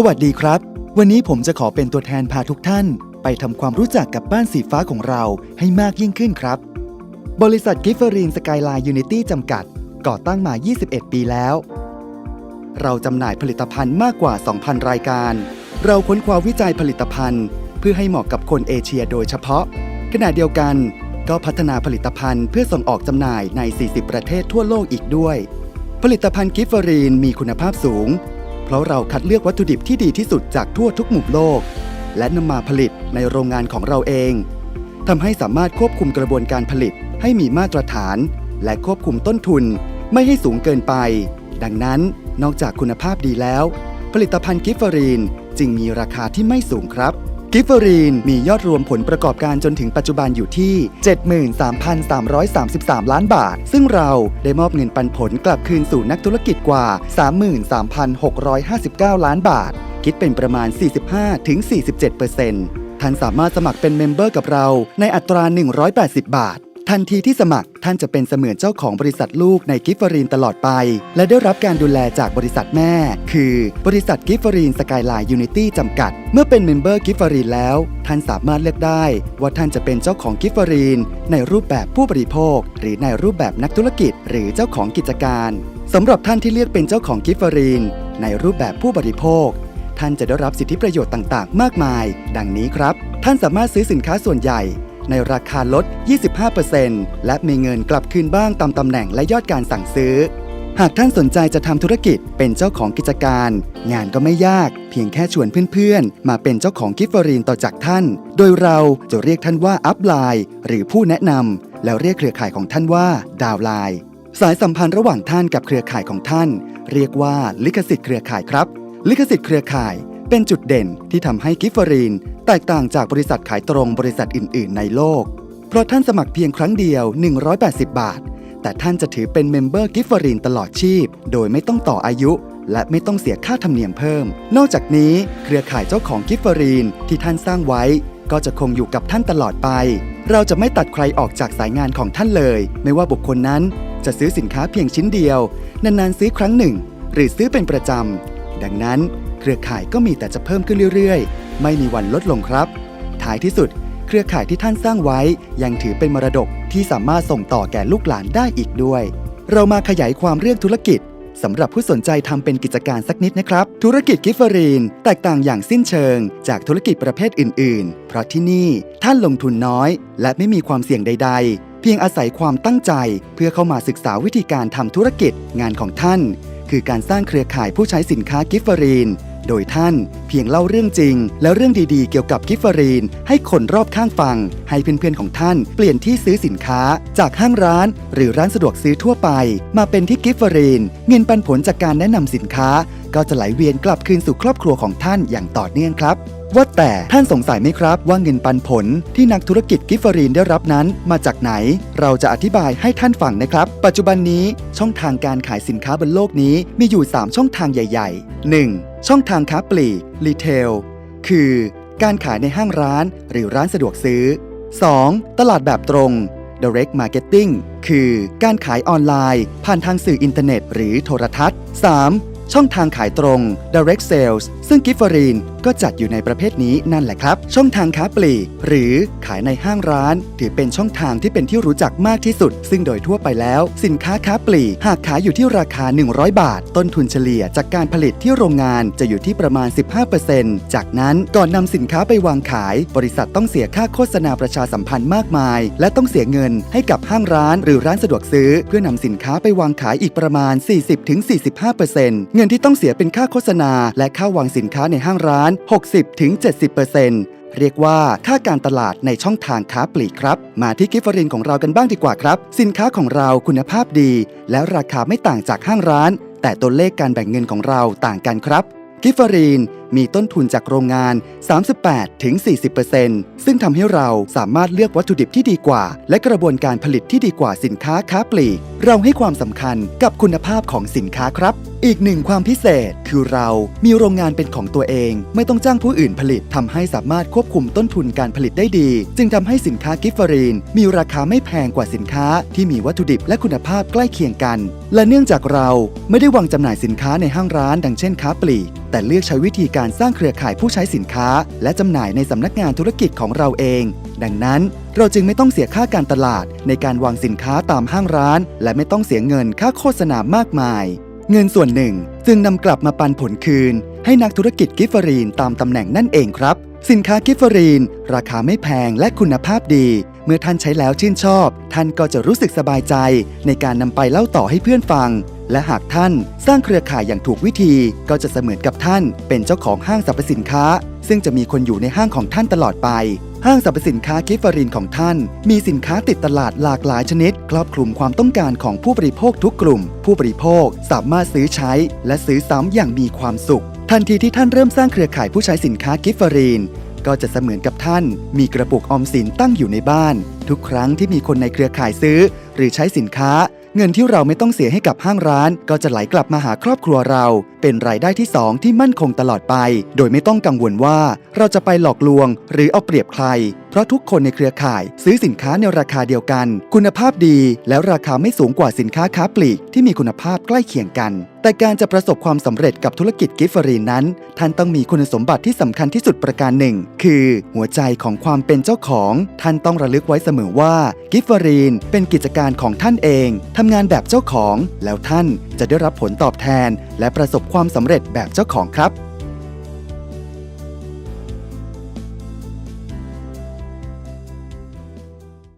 สวัสดีครับ วันนี้ผมจะขอเป็นตัวแทนพาทุกท่าน ไปทำความรู้จักกับบ้านสีฟ้าของเราให้มากยิ่งขึ้นครับ บริษัทกิฟเฟอรีนสกายไลน์ยูนิตี้จำกัด ก่อตั้งมา 21 ปีแล้ว เราจำหน่ายผลิตภัณฑ์มากกว่า 2,000 รายการ เราค้นคว้าวิจัยผลิตภัณฑ์ เพื่อให้เหมาะกับคนเอเชียโดยเฉพาะ ขณะเดียวกันก็พัฒนาผลิตภัณฑ์เพื่อส่งออกจำหน่ายใน 40 ประเทศทั่วโลกอีกด้วย ผลิตภัณฑ์กิฟเฟอรีนมีคุณภาพสูง เพราะเราคัดเลือกวัตถุดิบที่ดีที่สุดจากทั่วทุกมุมโลก และนำมาผลิตในโรงงานของเราเองทำให้สามารถควบคุมกระบวนการผลิตให้มีมาตรฐาน และควบคุมต้นทุนไม่ให้สูงเกินไป ดังนั้นนอกจากคุณภาพดีแล้ว ผลิตภัณฑ์กิฟเฟอรีนจึงมีราคาที่ไม่สูงครับ กิฟเฟอรีนมียอดรวมผลประกอบการจนถึงปัจจุบันอยู่ที่ 73,333 ล้านบาท ซึ่งเราได้มอบเงินปันผลกลับคืนสู่นักธุรกิจกว่า 33,659 ล้านบาท คิดเป็นประมาณ 45-47%ท่านสามารถสมัครเป็นเมมเบอร์กับเราในอัตรา 180 บาท ทันทีที่สมัครท่านจะเป็นเสมือนเจ้าของบริษัทลูกในกิฟฟอรีนตลอดไป และได้รับการดูแลจากบริษัทแม่ คือบริษัทกิฟฟอรีนสกายไลน์ยูนิตี้จำกัด เมื่อเป็นเมมเบอร์กิฟฟอรีนแล้ว ท่านสามารถเลือกได้ว่าท่านจะเป็นเจ้าของกิฟฟอรีนในรูปแบบผู้บริโภค หรือในรูปแบบนักธุรกิจ หรือเจ้าของกิจการสำหรับท่านที่เลือกเป็นเจ้าของกิฟฟอรีนในรูปแบบผู้บริโภค ท่านจะได้รับสิทธิประโยชน์ต่าง ๆ มากมาย ดังนี้ครับ ท่านสามารถซื้อสินค้าส่วนใหญ่ ในราคาลด 25%และมีเงินกลับคืนบ้างตามตำแหน่งและยอดการสั่งซื้อ หากท่านสนใจจะทำธุรกิจเป็นเจ้าของกิจการ งานก็ไม่ยาก เพียงแค่ชวนเพื่อนๆ มาเป็นเจ้าของกิฟฟรีนต่อจากท่าน โดยเราจะเรียกท่านว่าอัพไลน์หรือผู้แนะนำแล้วเรียกเครือข่ายของท่านว่าดาวไลน์สายสัมพันธ์ระหว่างท่านกับเครือข่ายของท่าน เรียกว่าลิขสิทธิ์เครือข่ายครับ ลิขสิทธิ์เครือข่าย เป็นจุดเด่นที่ทำให้กิฟเฟอรีน แตกต่างจากบริษัทขายตรงบริษัทอื่น ๆ ในโลก เพราะท่านสมัครเพียงครั้งเดียว 180 บาท แต่ท่านจะถือเป็นเมมเบอร์กิฟเฟอรีนตลอดชีพ โดยไม่ต้องต่ออายุ และไม่ต้องเสียค่าธรรมเนียมเพิ่ม นอกจากนี้เครือข่ายเจ้าของกิฟเฟอรีนที่ท่านสร้างไว้ ก็จะคงอยู่กับท่านตลอดไป เราจะไม่ตัดใครออกจากสายงานของท่านเลย ไม่ว่าบุคคลนั้นจะซื้อสินค้าเพียงชิ้นเดียว นานๆซื้อครั้งหนึ่ง หรือซื้อเป็นประจำดังนั้น เครือข่ายก็มีแต่จะเพิ่มขึ้นเรื่อยๆ ไม่มีวันลดลงครับ ท้ายที่สุด เครือข่ายที่ท่านสร้างไว้ ยังถือเป็นมรดกที่สามารถส่งต่อแก่ลูกหลานได้อีกด้วย เรามาขยายความเรื่องธุรกิจสำหรับผู้สนใจทำเป็นกิจการสักนิดนะครับ ธุรกิจกิฟเฟอรีน แตกต่างอย่างสิ้นเชิง จากธุรกิจประเภทอื่น ๆ เพราะที่นี่ท่านลงทุนน้อย และไม่มีความเสี่ยงใด ๆ เพียงอาศัยความตั้งใจ เพื่อเข้ามาศึกษาวิธีการทำธุรกิจงานของท่าน คือการสร้างเครือข่ายผู้ใช้สินค้ากิฟเฟอรีน โดยท่านเพียงเล่าเรื่องจริง และเรื่องดีๆ เกี่ยวกับกิฟเฟอรีน ให้คนรอบข้างฟัง ให้เพื่อนๆของท่านเปลี่ยนที่ซื้อสินค้า จากห้างร้าน หรือร้านสะดวกซื้อทั่วไป มาเป็นที่กิฟเฟอรีน เงินปันผลจากการแนะนำสินค้า ก็จะไหลเวียนกลับคืนสู่ครอบครัวของท่านอย่างต่อเนื่องครับว่าแต่ท่านสงสัยไหมครับว่าเงินปันผลที่นักธุรกิจกิฟฟอรีนได้รับนั้นมาจากไหน เราจะอธิบายให้ท่านฟังนะครับ ปัจจุบันนี้ช่องทางการขายสินค้าบนโลกนี้มีอยู่ 3 ช่องทางใหญ่ ๆ 1. ช่องทางค้าปลีกรีเทล คือ การขายในห้างร้านหรือร้านสะดวกซื้อ 2. ตลาดแบบตรง direct marketing คือการขายออนไลน์ ผ่านทางสื่ออินเทอร์เน็ต หรือโทรทัศน์ 3. ช่องทางขายตรง direct sales ซึ่งกิฟเฟอรีนก็จัดอยู่ในประเภทนี้นั่นแหละครับ ช่องทางค้าปลีก หรือขายในห้างร้าน ถือเป็นช่องทางที่เป็นที่รู้จักมากที่สุด ซึ่งโดยทั่วไปแล้ว สินค้าค้าปลีก หากขายอยู่ที่ราคา 100 บาท ต้นทุนเฉลี่ยจากการผลิตที่โรงงานจะอยู่ที่ประมาณ 15%จากนั้นก่อนนำสินค้าไปวางขาย บริษัทต้องเสียค่าโฆษณาประชาสัมพันธ์มากมาย และต้องเสียเงินให้กับห้างร้าน หรือร้านสะดวกซื้อ เพื่อนำสินค้าไปวางขายอีกประมาณ 40-45%เงินที่ต้องเสียเป็นค่าโฆษณาและค่าวางสิินค้าในห้างร้าน 60-70%เรียกว่าค่าการตลาดในช่องทางค้าปลีกครับ มาที่กิฟฟอรินของเรากันบ้างดีกว่าครับ สินค้าของเราคุณภาพดี และราคาไม่ต่างจากห้างร้าน แต่ตัวเลขการแบ่งเงินของเราต่างกันครับ กิฟฟอรีนมีต้นทุนจากโรงงาน 38-40%ซึ่งทำให้เราสามารถเลือกวัตถุดิบที่ดีกว่า และกระบวนการผลิตที่ดีกว่าสินค้าค้าปลีก เราให้ความสำคัญกับคุณภาพของสินค้าครับ อีกหนึ่งความพิเศษคือเรามีโรงงานเป็นของตัวเอง ไม่ต้องจ้างผู้อื่นผลิตทำให้สามารถควบคุมต้นทุนการผลิตได้ดี จึงทำให้สินค้ากิฟฟอรีนมีราคาไม่แพงกว่าสินค้าที่มีวัตถุดิบและคุณภาพใกล้เคียงกัน และเนื่องจากเราไม่ได้วางจำหน่ายสินค้าในห้างร้าน ดังเช่นค้าปลีกแต่เลือกใช้วิธีการสร้างเครือข่ายผู้ใช้สินค้า และจำหน่ายในสำนักงานธุรกิจของเราเอง ดังนั้นเราจึงไม่ต้องเสียค่าการตลาดในการวางสินค้าตามห้างร้าน และไม่ต้องเสียเงินค่าโฆษณามากมาย เงินส่วนหนึ่งจึงนำกลับมาปันผลคืน ให้นักธุรกิจกิฟเฟอรีนตามตำแหน่งนั่นเองครับ สินค้ากิฟเฟอรีน ราคาไม่แพงและคุณภาพดี เมื่อท่านใช้แล้วชื่นชอบ ท่านก็จะรู้สึกสบายใจ ในการนำไปเล่าต่อให้เพื่อนฟัง และหากท่านสร้างเครือข่ายอย่างถูกวิธี ก็จะเสมือนกับท่าน เป็นเจ้าของห้างสรรพสินค้า ซึ่งจะมีคนอยู่ในห้างของท่านตลอดไป ห้างสรรพสินค้ากิฟฟารินของท่าน มีสินค้าติดตลาดหลากหลายชนิด ครอบคลุมความต้องการของผู้บริโภคทุกกลุ่ม ผู้บริโภคสามารถซื้อใช้ และซื้อซ้ำอย่างมีความสุข ทันทีที่ท่านเริ่มสร้างเครือข่ายผู้ใช้สินค้ากิฟฟารินก็จะเสมือนกับท่าน มีกระปุกออมสินตั้งอยู่ในบ้าน ทุกครั้งที่มีคนในเครือข่ายซื้อ หรือใช้สินค้า เงินที่เราไม่ต้องเสียให้กับห้างร้าน ก็จะไหลกลับมาหาครอบครัวเรา เป็นรายได้ที่ 2 ที่มั่นคงตลอดไป โดยไม่ต้องกังวลว่า เราจะไปหลอกลวง หรือเอาเปรียบใครเพราะทุกคนในเครือข่ายซื้อสินค้าในราคาเดียวกัน คุณภาพดีแล้วราคาไม่สูงกว่าสินค้าค้าปลีกที่มีคุณภาพใกล้เคียงกัน แต่การจะประสบความสำเร็จกับธุรกิจกิฟฟรีนนั้น ท่านต้องมีคุณสมบัติที่สำคัญที่สุดประการหนึ่ง คือหัวใจของความเป็นเจ้าของ ท่านต้องระลึกไว้เสมอว่ากิฟฟรีนเป็นกิจการของท่านเองทำงานแบบเจ้าของ แล้วท่านจะได้รับผลตอบแทน และประสบความสำเร็จแบบเจ้าของครับ